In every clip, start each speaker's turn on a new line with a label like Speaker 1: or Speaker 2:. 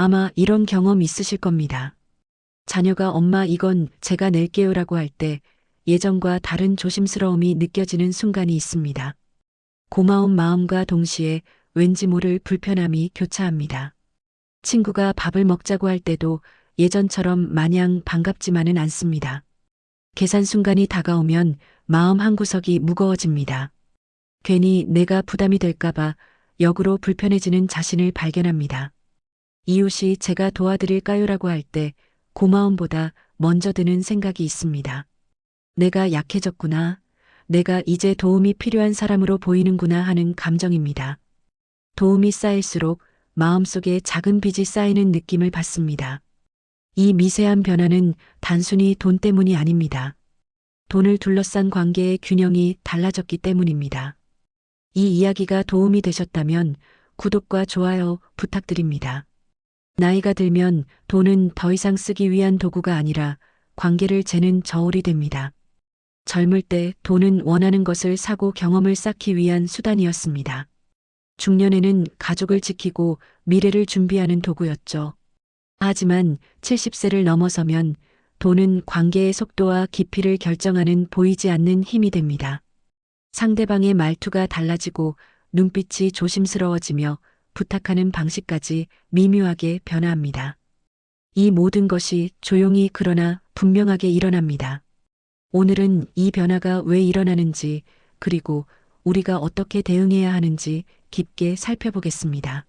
Speaker 1: 아마 이런 경험 있으실 겁니다. 자녀가 엄마 이건 제가 낼게요 라고 할 때 예전과 다른 조심스러움이 느껴지는 순간이 있습니다. 고마운 마음과 동시에 왠지 모를 불편함이 교차합니다. 친구가 밥을 먹자고 할 때도 예전처럼 마냥 반갑지만은 않습니다. 계산 순간이 다가오면 마음 한구석이 무거워집니다. 괜히 내가 부담이 될까봐 역으로 불편해지는 자신을 발견합니다. 이웃이 제가 도와드릴까요라고 할 때 고마움보다 먼저 드는 생각이 있습니다. 내가 약해졌구나. 내가 이제 도움이 필요한 사람으로 보이는구나 하는 감정입니다. 도움이 쌓일수록 마음속에 작은 빚이 쌓이는 느낌을 받습니다. 이 미세한 변화는 단순히 돈 때문이 아닙니다. 돈을 둘러싼 관계의 균형이 달라졌기 때문입니다. 이 이야기가 도움이 되셨다면 구독과 좋아요 부탁드립니다. 나이가 들면 돈은 더 이상 쓰기 위한 도구가 아니라 관계를 재는 저울이 됩니다. 젊을 때 돈은 원하는 것을 사고 경험을 쌓기 위한 수단이었습니다. 중년에는 가족을 지키고 미래를 준비하는 도구였죠. 하지만 70세를 넘어서면 돈은 관계의 속도와 깊이를 결정하는 보이지 않는 힘이 됩니다. 상대방의 말투가 달라지고 눈빛이 조심스러워지며 부탁하는 방식까지 미묘하게 변화합니다. 이 모든 것이 조용히 그러나 분명하게 일어납니다. 오늘은 이 변화가 왜 일어나는지 그리고 우리가 어떻게 대응해야 하는지 깊게 살펴보겠습니다.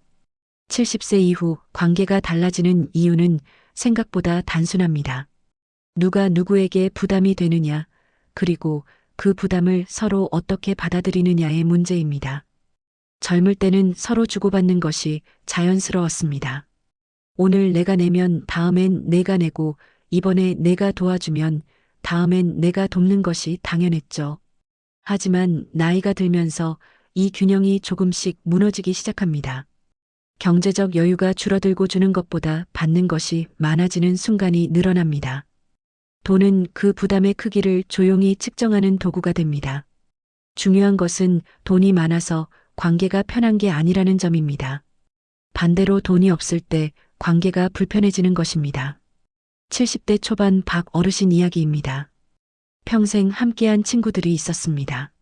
Speaker 1: 70세 이후 관계가 달라지는 이유는 생각보다 단순합니다. 누가 누구에게 부담이 되느냐, 그리고 그 부담을 서로 어떻게 받아들이느냐의 문제입니다. 젊을 때는 서로 주고받는 것이 자연스러웠습니다. 오늘 내가 내면 다음엔 내가 내고 이번에 내가 도와주면 다음엔 내가 돕는 것이 당연했죠. 하지만 나이가 들면서 이 균형이 조금씩 무너지기 시작합니다. 경제적 여유가 줄어들고 주는 것보다 받는 것이 많아지는 순간이 늘어납니다. 돈은 그 부담의 크기를 조용히 측정하는 도구가 됩니다. 중요한 것은 돈이 많아서 관계가 편한 게 아니라는 점입니다. 반대로 돈이 없을 때 관계가 불편해지는 것입니다. 70대 초반 박 어르신 이야기입니다. 평생 함께한 친구들이 있었습니다.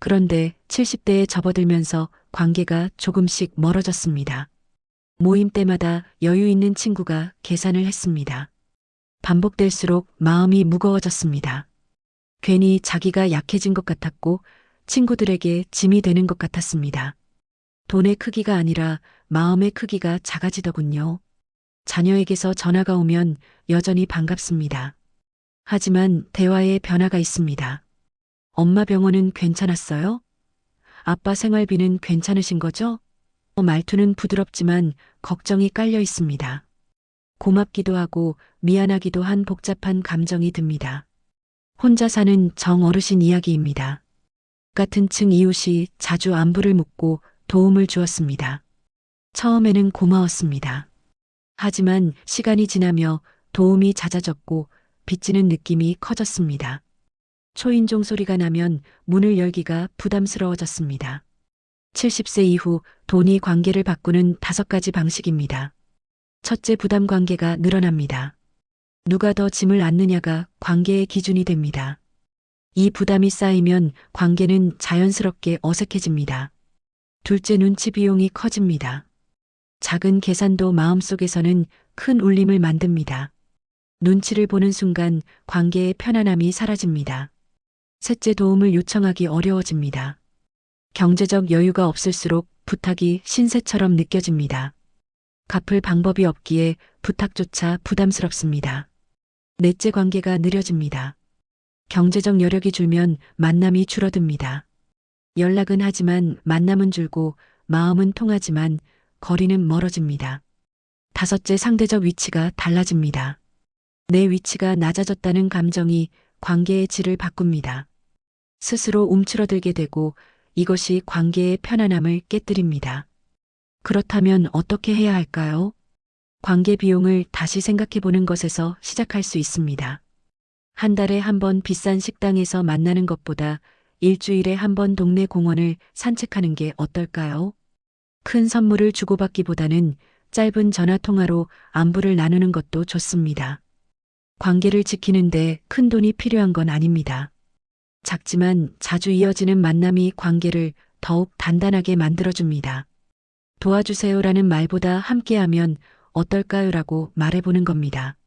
Speaker 1: 그런데 70대에 접어들면서 관계가 조금씩 멀어졌습니다. 모임 때마다 여유 있는 친구가 계산을 했습니다. 반복될수록 마음이 무거워졌습니다. 괜히 자기가 약해진 것 같았고 친구들에게 짐이 되는 것 같았습니다. 돈의 크기가 아니라 마음의 크기가 작아지더군요. 자녀에게서 전화가 오면 여전히 반갑습니다. 하지만 대화에 변화가 있습니다. 엄마 병원은 괜찮았어요? 아빠 생활비는 괜찮으신 거죠? 말투는 부드럽지만 걱정이 깔려 있습니다. 고맙기도 하고 미안하기도 한 복잡한 감정이 듭니다. 혼자 사는 정 어르신 이야기입니다. 같은 층 이웃이 자주 안부를 묻고 도움을 주었습니다. 처음에는 고마웠습니다. 하지만 시간이 지나며 도움이 잦아졌고 빚지는 느낌이 커졌습니다. 초인종 소리가 나면 문을 열기가 부담스러워졌습니다. 70세 이후 돈이 관계를 바꾸는 다섯 가지 방식입니다. 첫째 부담 관계가 늘어납니다. 누가 더 짐을 안느냐가 관계의 기준이 됩니다. 이 부담이 쌓이면 관계는 자연스럽게 어색해집니다. 둘째 눈치 비용이 커집니다. 작은 계산도 마음속에서는 큰 울림을 만듭니다. 눈치를 보는 순간 관계의 편안함이 사라집니다. 셋째 도움을 요청하기 어려워집니다. 경제적 여유가 없을수록 부탁이 신세처럼 느껴집니다. 갚을 방법이 없기에 부탁조차 부담스럽습니다. 넷째 관계가 느려집니다. 경제적 여력이 줄면 만남이 줄어듭니다. 연락은 하지만 만남은 줄고 마음은 통하지만 거리는 멀어집니다. 다섯째 상대적 위치가 달라집니다. 내 위치가 낮아졌다는 감정이 관계의 질을 바꿉니다. 스스로 움츠러들게 되고 이것이 관계의 편안함을 깨뜨립니다. 그렇다면 어떻게 해야 할까요? 관계 비용을 다시 생각해 보는 것에서 시작할 수 있습니다. 한 달에 한 번 비싼 식당에서 만나는 것보다 일주일에 한 번 동네 공원을 산책하는 게 어떨까요? 큰 선물을 주고받기보다는 짧은 전화 통화로 안부를 나누는 것도 좋습니다. 관계를 지키는데 큰 돈이 필요한 건 아닙니다. 작지만 자주 이어지는 만남이 관계를 더욱 단단하게 만들어줍니다. 도와주세요라는 말보다 함께하면 어떨까요라고 말해보는 겁니다.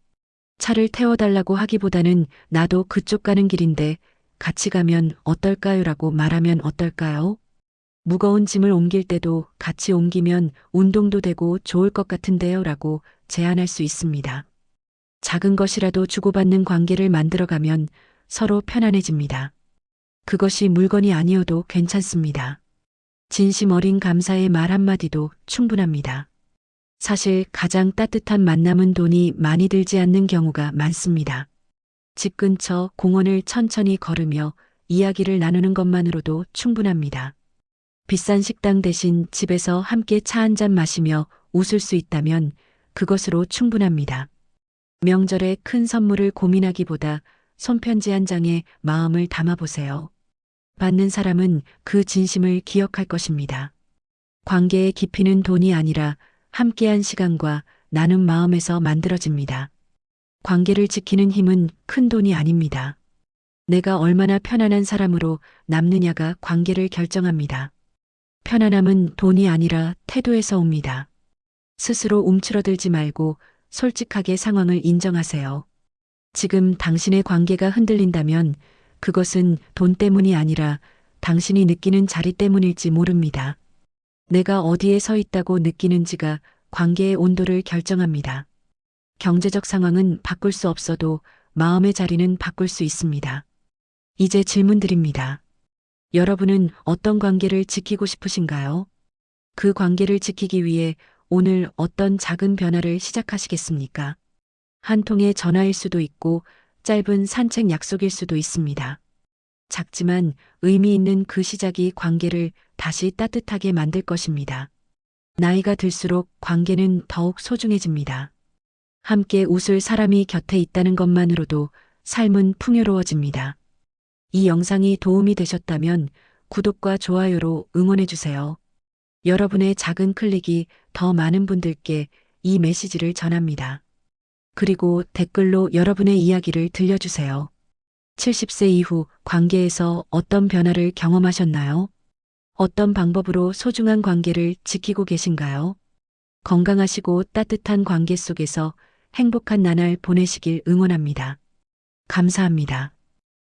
Speaker 1: 차를 태워달라고 하기보다는 나도 그쪽 가는 길인데 같이 가면 어떨까요 라고 말하면 어떨까요? 무거운 짐을 옮길 때도 같이 옮기면 운동도 되고 좋을 것 같은데요 라고 제안할 수 있습니다. 작은 것이라도 주고받는 관계를 만들어가면 서로 편안해집니다. 그것이 물건이 아니어도 괜찮습니다. 진심 어린 감사의 말 한마디도 충분합니다. 사실 가장 따뜻한 만남은 돈이 많이 들지 않는 경우가 많습니다. 집 근처 공원을 천천히 걸으며 이야기를 나누는 것만으로도 충분합니다. 비싼 식당 대신 집에서 함께 차 한 잔 마시며 웃을 수 있다면 그것으로 충분합니다. 명절에 큰 선물을 고민하기보다 손편지 한 장에 마음을 담아보세요. 받는 사람은 그 진심을 기억할 것입니다. 관계의 깊이는 돈이 아니라 함께한 시간과 나눈 마음에서 만들어집니다. 관계를 지키는 힘은 큰 돈이 아닙니다. 내가 얼마나 편안한 사람으로 남느냐가 관계를 결정합니다. 편안함은 돈이 아니라 태도에서 옵니다. 스스로 움츠러들지 말고 솔직하게 상황을 인정하세요. 지금 당신의 관계가 흔들린다면 그것은 돈 때문이 아니라 당신이 느끼는 자리 때문일지 모릅니다. 내가 어디에 서 있다고 느끼는지가 관계의 온도를 결정합니다. 경제적 상황은 바꿀 수 없어도 마음의 자리는 바꿀 수 있습니다. 이제 질문 드립니다. 여러분은 어떤 관계를 지키고 싶으신가요? 그 관계를 지키기 위해 오늘 어떤 작은 변화를 시작하시겠습니까? 한 통의 전화일 수도 있고 짧은 산책 약속일 수도 있습니다. 작지만 의미 있는 그 시작이 관계를 다시 따뜻하게 만들 것입니다. 나이가 들수록 관계는 더욱 소중해집니다. 함께 웃을 사람이 곁에 있다는 것만으로도 삶은 풍요로워집니다. 이 영상이 도움이 되셨다면 구독과 좋아요로 응원해주세요. 여러분의 작은 클릭이 더 많은 분들께 이 메시지를 전합니다. 그리고 댓글로 여러분의 이야기를 들려주세요. 70세 이후 관계에서 어떤 변화를 경험하셨나요? 어떤 방법으로 소중한 관계를 지키고 계신가요? 건강하시고 따뜻한 관계 속에서 행복한 나날 보내시길 응원합니다. 감사합니다.